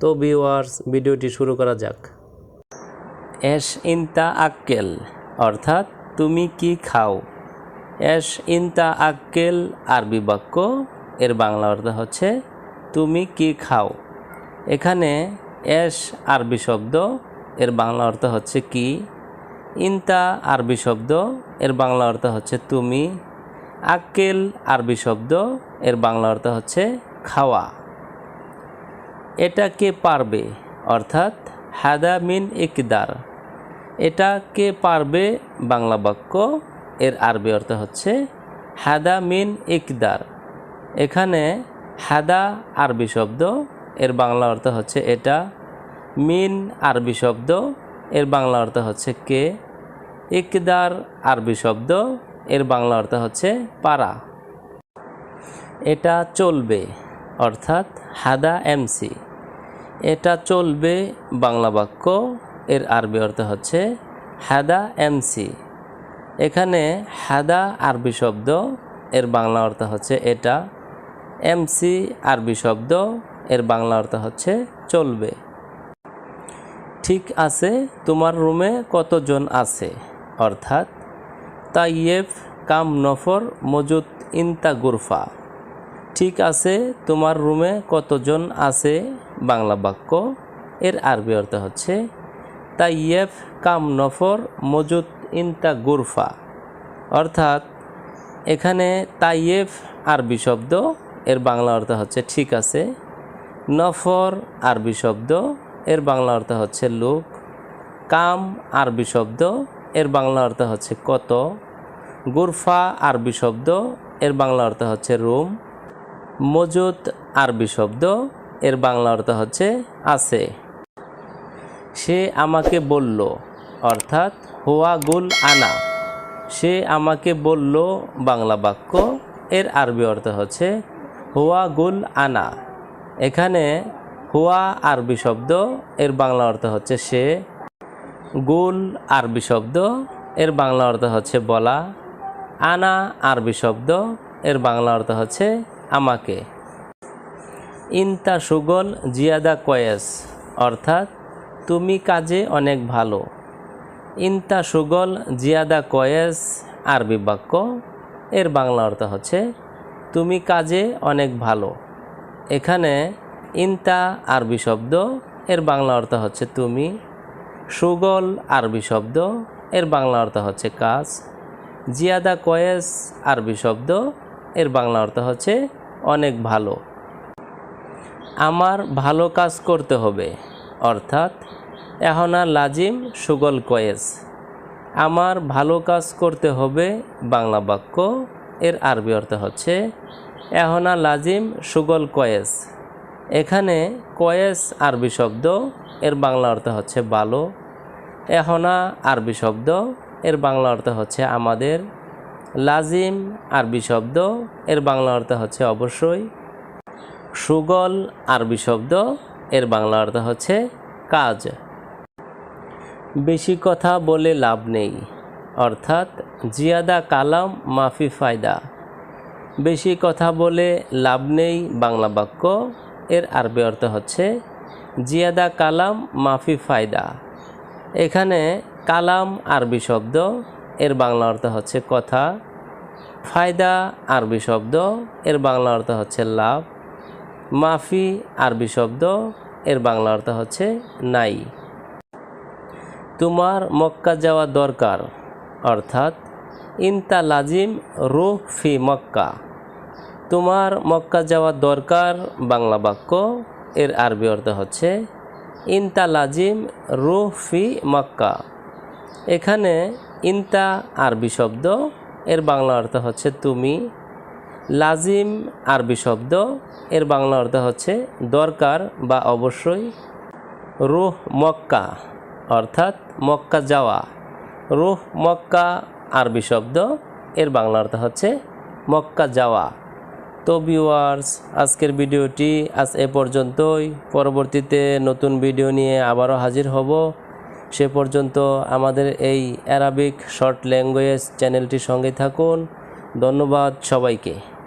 তো ভিউয়ার্স ভিডিওটি শুরু করা যাক। এস ইনতা আক্কেল, অর্থাৎ তুমি কি খাও? এস ইনতা আক্কেল, আরবি বাক্য, এর বাংলা অর্থ হচ্ছে, তুমি কি খাও? এখানে এস আরবি শব্দ, এর বাংলা অর্থ হচ্ছে কি? ইনতা আরবি শব্দ, এর বাংলা অর্থ হচ্ছে তুমি। আক্কেল আরবি শব্দ, এর বাংলা অর্থ হচ্ছে খাওয়া। এটা কে পারবে? অর্থাৎ হাদা মিন ইকদার। এটা কে পারবে? বাংলা বাক্য, এর আরবি অর্থ হচ্ছে হাদা মিন ইকদার। এখানে হাদা আরবি শব্দ, এর বাংলা অর্থ হচ্ছে এটা। মিন আরবি শব্দ, এর বাংলা অর্থ হচ্ছে কে। ইকদার আরবি শব্দ, এর বাংলা অর্থ হচ্ছে পারা। এটা চলবে, অর্থাৎ হাদা এমসি। এটা চলবে বাংলা বাক্য, এর আরবি অর্থ হচ্ছে হাদা এমসি। এখানে হাদা আরবি শব্দ, এর বাংলা অর্থ হচ্ছে এটা। এমসি আরবি শব্দ, এর বাংলা অর্থ হচ্ছে চলবে। ঠিক আছে, তোমার রুমে কতজন আছে? অর্থাৎ, তাইয়েফ, কাম নফর মজুদ ইনতা, গুরফা। ঠিক আছে, তোমার রুমে কতজন আছে? বাংলা বাক্য, এর আরবি অর্থ হচ্ছে তাইয়েফ কাম নফর মজুদ ইনতা গুরফা অর্থাৎ এখানে তাইয়েফ আরবি শব্দ, এর বাংলা অর্থ হচ্ছে, ঠিক আছে নফর আরবি শব্দ, এর বাংলা অর্থ হচ্ছে, লোক কাম আরবি শব্দ, এর বাংলা অর্থ হচ্ছে, কত গুরফা আরবি শব্দ, এর বাংলা অর্থ হচ্ছে, রুম মজুদ আরবি শব্দ এর বাংলা অর্থ হচ্ছে আছে। সে আমাকে বলল, অর্থাৎ হোয়া গুল আনা। সে আমাকে বলল, বাংলা বাক্য এর আরবি অর্থ হচ্ছে হোয়া গুল আনা। এখানে হুয়া আরবি শব্দ এর বাংলা অর্থ হচ্ছে সে। গুল আরবি শব্দ এর বাংলা অর্থ হচ্ছে বলা। আনা আরবি শব্দ এর বাংলা অর্থ হচ্ছে আমাকে। ইনতা সুগল জিয়াদা কয়েস, অর্থাৎ তুমি কাজে অনেক ভালো। ইনতা সুগল জিয়াদা কয়েস আরবি বাক্য, এর বাংলা অর্থ হচ্ছে, তুমি কাজে অনেক ভালো। এখানে ইনতা আরবি শব্দ, এর বাংলা অর্থ হচ্ছে তুমি। সুগল আরবি শব্দ, এর বাংলা অর্থ হচ্ছে কাজ। জিয়াদা কয়েস আরবি শব্দ, এর বাংলা অর্থ হচ্ছে অনেক ভালো। আমার ভালো কাজ করতে হবে। অর্থাৎ এহনা লাজিম সুগল কয়েস। আমার ভালো কাজ করতে হবে বাংলা বাক্য, এর আরবি অর্থ হচ্ছে এহনা লাজিম সুগল কয়েস। এখানে কয়েস আরবি শব্দ, এর বাংলা অর্থ হচ্ছে ভালো এহনা আরবি শব্দ, এর বাংলা অর্থ হচ্ছে আমাদের। লাজিম আরবি শব্দ, এর বাংলা অর্থ হচ্ছে অবশ্যই সুগল আরবি শব্দ, এর বাংলা অর্থ হচ্ছে কাজ। বেশি কথা বলে লাভ নেই, অর্থাৎ জিয়াদা কালাম মাফি ফায়দা। বেশি কথা বলে লাভ নেই বাংলা বাক্য, এর আরবি অর্থ হচ্ছে জিয়াদা কালাম মাফি ফায়দা। এখানে কালাম আরবি শব্দ, এর বাংলা অর্থ হচ্ছে কথা। ফায়দা আরবি শব্দ, এর বাংলা অর্থ হচ্ছে লাভ। মাফি, আরবি শব্দ, এর বাংলা অর্থ হচ্ছে নাই। তোমার মক্কা যাওয়া দরকার, অর্থাৎ ইনতা লাজিম রুহ ফি মক্কা। তোমার মক্কা যাওয়া দরকার, বাংলা বাক্য, এর আরবি অর্থ হচ্ছে ইনতা লাজিম রুহ ফি মক্কা। এখানে ইনতা আরবি শব্দ, এর বাংলা অর্থ হচ্ছে তুমি লাজিম আরবি শব্দ। এর বাংলা অর্থ হচ্ছে দরকার বা অবশ্যই। রুহ মক্কা, অর্থাৎ মক্কা যাওয়া। রুহ মক্কা আরবি শব্দ। এর বাংলা অর্থ হচ্ছে মক্কা যাওয়া। তো ভিউয়ার্স, আজকের ভিডিওটি আজ এ পর্যন্তই। পরবর্তীতে নতুন ভিডিও নিয়ে আবারও হাজির হব। সে পর্যন্ত আমাদের এই অ্যারাবিক শর্ট ল্যাঙ্গুয়েজ চ্যানেলটির সঙ্গে থাকুন। ধন্যবাদ সবাইকে।